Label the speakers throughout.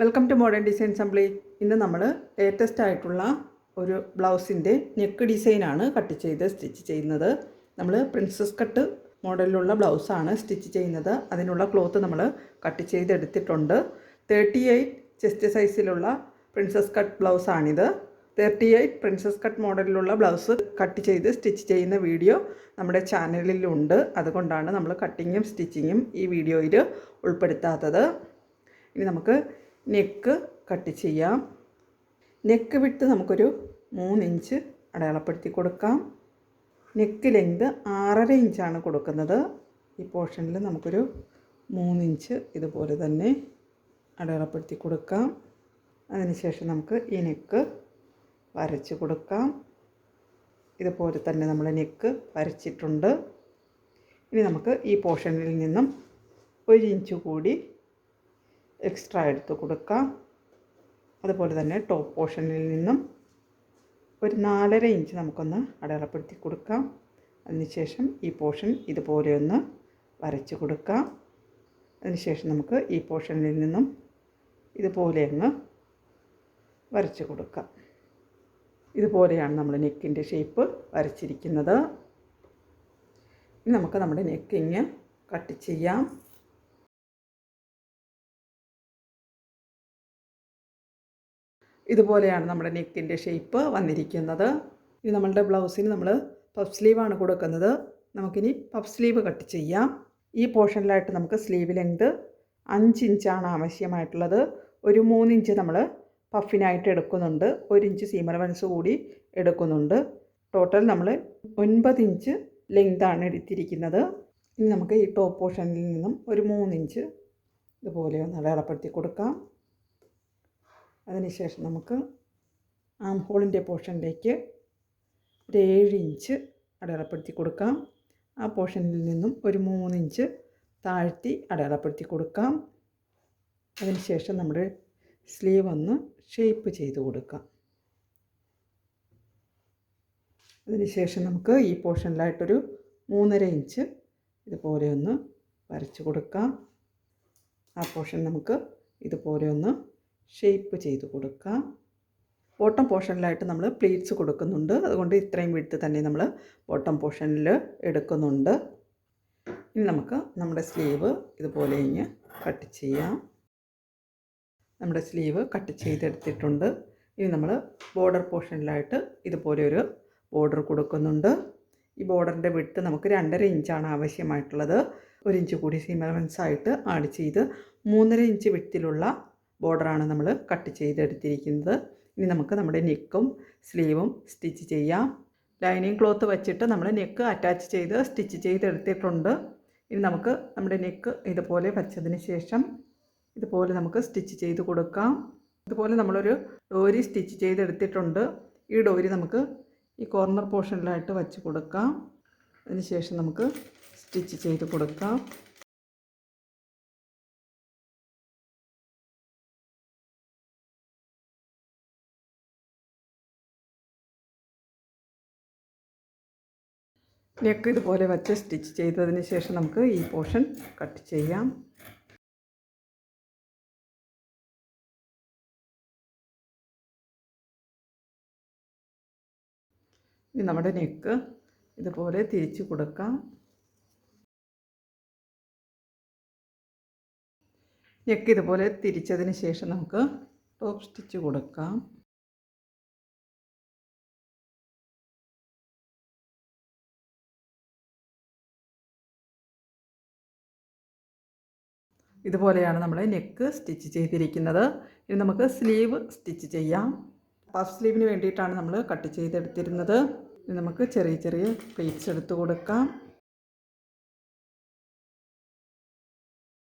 Speaker 1: Welcome to modern design assembly ഇന്ന് നമ്മൾ latest ആയിട്ടുള്ള ഒരു ബ്ലൗസിന്റെ നെക്ക് ഡിസൈനാണ് കട്ട് ചെയ്ത് സ്റ്റിച്ച് ചെയ്യുന്നത്. നമ്മൾ പ്രിൻസസ് കട്ട് മോഡലിലുള്ള ബ്ലൗസാണ് സ്റ്റിച്ച് ചെയ്യുന്നത്. അതിനുള്ള ക്ലോത്ത് നമ്മൾ കട്ട് ചെയ്തെടുത്തിട്ടുണ്ട്. തേർട്ടി എയ്റ്റ് ചെസ്റ്റ് സൈസിലുള്ള പ്രിൻസസ് കട്ട് ബ്ലൗസാണിത് തേർട്ടി എയ്റ്റ് പ്രിൻസസ് കട്ട് മോഡലിലുള്ള ബ്ലൗസ് കട്ട് ചെയ്ത് സ്റ്റിച്ച് ചെയ്യുന്ന വീഡിയോ നമ്മുടെ ചാനലിലുണ്ട് അതുകൊണ്ടാണ് നമ്മൾ കട്ടിങ്ങും സ്റ്റിച്ചിങ്ങും ഈ വീഡിയോയിൽ ഉൾപ്പെടുത്താത്തത്. ഇനി നമുക്ക് നെക്ക് കട്ട് ചെയ്യാം. നെക്ക് വിട്ട് നമുക്കൊരു മൂന്നിഞ്ച് അടയാളപ്പെടുത്തി കൊടുക്കാം. നെക്ക് ലെങ്ത് ആറര ഇഞ്ചാണ് കൊടുക്കുന്നത്. ഈ പോർഷനിൽ നമുക്കൊരു മൂന്നിഞ്ച് ഇതുപോലെ തന്നെ അടയാളപ്പെടുത്തി കൊടുക്കാം. അതിനുശേഷം നമുക്ക് ഈ നെക്ക് വരച്ച് കൊടുക്കാം. ഇതുപോലെ തന്നെ നമ്മൾ നെക്ക് വരച്ചിട്ടുണ്ട്. ഇനി നമുക്ക് ഈ പോർഷനിൽ നിന്നും ഒരു ഇഞ്ച് കൂടി എക്സ്ട്രാ എടുത്ത് കൊടുക്കാം. അതുപോലെ തന്നെ ടോപ്പ് പോർഷനിൽ നിന്നും ഒരു നാലര ഇഞ്ച് നമുക്കൊന്ന് അടയാളപ്പെടുത്തി കൊടുക്കാം. അതിനുശേഷം ഈ പോർഷൻ ഇതുപോലെ ഒന്ന് വരച്ച് കൊടുക്കാം. അതിനുശേഷം നമുക്ക് ഈ പോർഷനിൽ നിന്നും ഇതുപോലെ അങ്ങ് വരച്ച് കൊടുക്കാം. ഇതുപോലെയാണ് നമ്മൾ നെക്കിന്റെ ഷേപ്പ് വരച്ചിരിക്കുന്നത്. ഇനി നമുക്ക് നമ്മുടെ നെക്കിങ് കട്ട് ചെയ്യാം. ഇതുപോലെയാണ് നമ്മുടെ നെക്കിന്റെ ഷേപ്പ് വന്നിരിക്കുന്നത്. ഇനി നമ്മളുടെ ബ്ലൗസിന് നമ്മൾ പഫ് സ്ലീവാണ് കൊടുക്കുന്നത്. നമുക്കിനി പഫ് സ്ലീവ് കട്ട് ചെയ്യാം. ഈ പോർഷനിലായിട്ട് നമുക്ക് സ്ലീവ് ലെങ്ത് അഞ്ച് ഇഞ്ചാണ് ആവശ്യമായിട്ടുള്ളത്. ഒരു മൂന്നിഞ്ച് നമ്മൾ പഫിനായിട്ട് എടുക്കുന്നുണ്ട്. ഒരു ഇഞ്ച് സീമർ വൻസ് കൂടി എടുക്കുന്നുണ്ട്. ടോട്ടൽ നമ്മൾ ഒൻപത് ഇഞ്ച് ലെങ്താണ് എടുത്തിരിക്കുന്നത്. ഇനി നമുക്ക് ഈ ടോപ്പ് പോർഷനിൽ നിന്നും ഒരു മൂന്നിഞ്ച് ഇതുപോലെ ഒന്ന് അടയാളപ്പെടുത്തി കൊടുക്കാം. അതിനുശേഷം നമുക്ക് ആം ഹോളിന്റെ പോർഷനിലേക്ക് ഒരു ഏഴ് ഇഞ്ച് അടയാളപ്പെടുത്തി കൊടുക്കാം. ആ പോർഷനിൽ നിന്നും ഒരു മൂന്നിഞ്ച് താഴ്ത്തി അടയാളപ്പെടുത്തി കൊടുക്കാം. അതിനുശേഷം നമ്മുടെ സ്ലീവ് ഒന്ന് ഷേപ്പ് ചെയ്ത് കൊടുക്കാം. അതിനുശേഷം നമുക്ക് ഈ പോർഷനിലായിട്ടൊരു മൂന്നര ഇഞ്ച് ഇതുപോലെ ഒന്ന് വരച്ച് കൊടുക്കാം. ആ പോർഷൻ നമുക്ക് ഇതുപോലെ ഒന്ന് ഷേപ്പ് ചെയ്ത് കൊടുക്കാം. ബോട്ടം പോർഷനിലായിട്ട് നമ്മൾ പ്ലേറ്റ്സ് കൊടുക്കുന്നുണ്ട്. അതുകൊണ്ട് ഇത്രയും വിടുത്ത് തന്നെ നമ്മൾ ബോട്ടം പോർഷനിൽ എടുക്കുന്നുണ്ട്. ഇനി നമുക്ക് നമ്മുടെ സ്ലീവ് ഇതുപോലെ ഇങ്ങ് കട്ട് ചെയ്യാം. നമ്മുടെ സ്ലീവ് കട്ട് ചെയ്തെടുത്തിട്ടുണ്ട്. ഇനി നമ്മൾ ബോർഡർ പോർഷനിലായിട്ട് ഇതുപോലെ ഒരു ബോർഡർ കൊടുക്കുന്നുണ്ട്. ഈ ബോർഡറിന്റെ വിട്ട് നമുക്ക് രണ്ടര ഇഞ്ചാണ് ആവശ്യമായിട്ടുള്ളത്. ഒരു ഇഞ്ച് കൂടി സീമലവൻസ് ആയിട്ട് ആഡ് ചെയ്ത് മൂന്നര ഇഞ്ച് വിട്ടിലുള്ള ബോർഡറാണ് നമ്മൾ കട്ട് ചെയ്തെടുത്തിരിക്കുന്നത്. ഇനി നമുക്ക് നമ്മുടെ നെക്കും സ്ലീവും സ്റ്റിച്ച് ചെയ്യാം. ലൈനിങ് ക്ലോത്ത് വെച്ചിട്ട് നമ്മൾ നെക്ക് അറ്റാച്ച് ചെയ്ത് സ്റ്റിച്ച് ചെയ്തെടുത്തിട്ടുണ്ട്. ഇനി നമുക്ക് നമ്മുടെ നെക്ക് ഇതുപോലെ വച്ചതിന് ശേഷം ഇതുപോലെ നമുക്ക് സ്റ്റിച്ച് ചെയ്ത് കൊടുക്കാം. ഇതുപോലെ നമ്മളൊരു ഡോരി സ്റ്റിച്ച് ചെയ്തെടുത്തിട്ടുണ്ട്. ഈ ഡോരി നമുക്ക് ഈ കോർണർ പോർഷനിലായിട്ട് വച്ച് കൊടുക്കാം. അതിനുശേഷം നമുക്ക് സ്റ്റിച്ച് ചെയ്ത് കൊടുക്കാം. നെക്ക് ഇതുപോലെ വച്ച് സ്റ്റിച്ച് ചെയ്തതിന് ശേഷം നമുക്ക് ഈ പോർഷൻ കട്ട് ചെയ്യാം. ഇനി നമ്മുടെ നെക്ക് ഇതുപോലെ തിരിച്ചു കൊടുക്കാം. നെക്ക് ഇതുപോലെ തിരിച്ചതിന് ശേഷം നമുക്ക് ടോപ്പ് സ്റ്റിച്ച് കൊടുക്കാം. ഇതുപോലെയാണ് നമ്മൾ നെക്ക് സ്റ്റിച്ച് ചെയ്തിരിക്കുന്നത്. ഇനി നമുക്ക് സ്ലീവ് സ്റ്റിച്ച് ചെയ്യാം. പഫ് സ്ലീവിന് വേണ്ടിയിട്ടാണ് നമ്മൾ കട്ട് ചെയ്തെടുത്തിരുന്നത്. ഇനി നമുക്ക് ചെറിയ ചെറിയ പ്ലേറ്റ്സ് എടുത്ത് കൊടുക്കാം.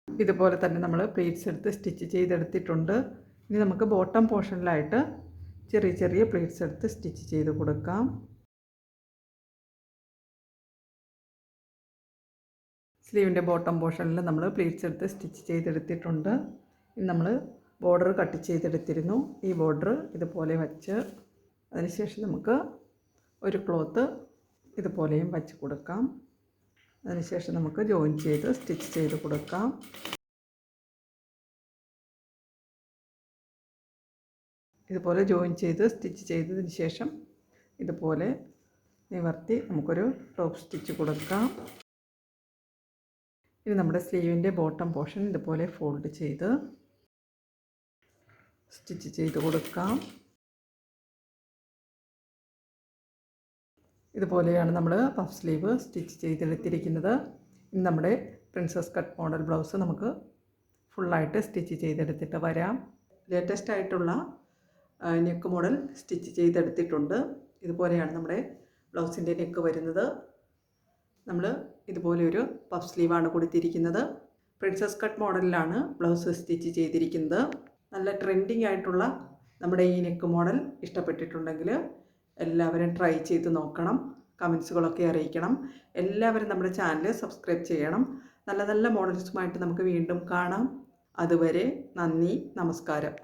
Speaker 1: ഇതുപോലെ തന്നെ നമ്മൾ പ്ലേറ്റ്സ് എടുത്ത് സ്റ്റിച്ച് ചെയ്തെടുത്തിട്ടുണ്ട്. ഇനി നമുക്ക് ബോട്ടം പോർഷനിലായിട്ട് ചെറിയ ചെറിയ പ്ലേറ്റ്സ് എടുത്ത് സ്റ്റിച്ച് ചെയ്ത് കൊടുക്കാം. സ്ലീവിന്റെ ബോട്ടം പോർഷനിൽ നമ്മൾ പ്ലീറ്റ്സ് എടുത്ത് സ്റ്റിച്ച് ചെയ്തെടുത്തിട്ടുണ്ട്. ഇനി നമ്മൾ ബോർഡർ കട്ട് ചെയ്തെടുത്തിരുന്നു. ഈ ബോർഡർ ഇതുപോലെ വച്ച് അതിനുശേഷം നമുക്ക് ഒരു ക്ലോത്ത് ഇതുപോലെയും വച്ച് കൊടുക്കാം. അതിനുശേഷം നമുക്ക് ജോയിൻ ചെയ്ത് സ്റ്റിച്ച് ചെയ്ത് കൊടുക്കാം. ഇതുപോലെ ജോയിൻ ചെയ്ത് സ്റ്റിച്ച് ചെയ്തതിന് ശേഷം ഇതുപോലെ നിവർത്തി നമുക്കൊരു ടോപ്പ് സ്റ്റിച്ച് കൊടുക്കാം. ഇനി നമ്മുടെ സ്ലീവിന്റെ ബോട്ടം പോർഷൻ ഇതുപോലെ ഫോൾഡ് ചെയ്ത് സ്റ്റിച്ച് ചെയ്ത് കൊടുക്കാം. ഇതുപോലെയാണ് നമ്മൾ പഫ് സ്ലീവ് സ്റ്റിച്ച് ചെയ്തെടുത്തിരിക്കുന്നത്. ഇനി നമ്മുടെ പ്രിൻസസ് കട്ട് മോഡൽ ബ്ലൗസ് നമുക്ക് ഫുള്ളായിട്ട് സ്റ്റിച്ച് ചെയ്തെടുത്തിട്ട് വരാം. ലേറ്റസ്റ്റ് ആയിട്ടുള്ള നെക്ക് മോഡൽ സ്റ്റിച്ച് ചെയ്തെടുത്തിട്ടുണ്ട്. ഇതുപോലെയാണ് നമ്മുടെ ബ്ലൗസിന്റെ നെക്ക് വരുന്നത്. നമ്മൾ ഇതുപോലെ ഒരു പഫ് സ്ലീവാണ് കൊടുത്തിരിക്കുന്നത്. പ്രിൻസസ് കട്ട് മോഡലിലാണ് ബ്ലൗസ് സ്റ്റിച്ച് ചെയ്തിരിക്കുന്നത്. നല്ല ട്രെൻഡിങ് ആയിട്ടുള്ള നമ്മുടെ ഈ നെക്ക് മോഡൽ ഇഷ്ടപ്പെട്ടിട്ടുണ്ടെങ്കിൽ എല്ലാവരും ട്രൈ ചെയ്ത് നോക്കണം. കമൻസുകളൊക്കെ അറിയിക്കണം. എല്ലാവരും നമ്മുടെ ചാനൽ സബ്സ്ക്രൈബ് ചെയ്യണം. നല്ല നല്ല മോഡൽസുമായിട്ട് നമുക്ക് വീണ്ടും കാണാം. അതുവരെ നന്ദി നമസ്കാരം.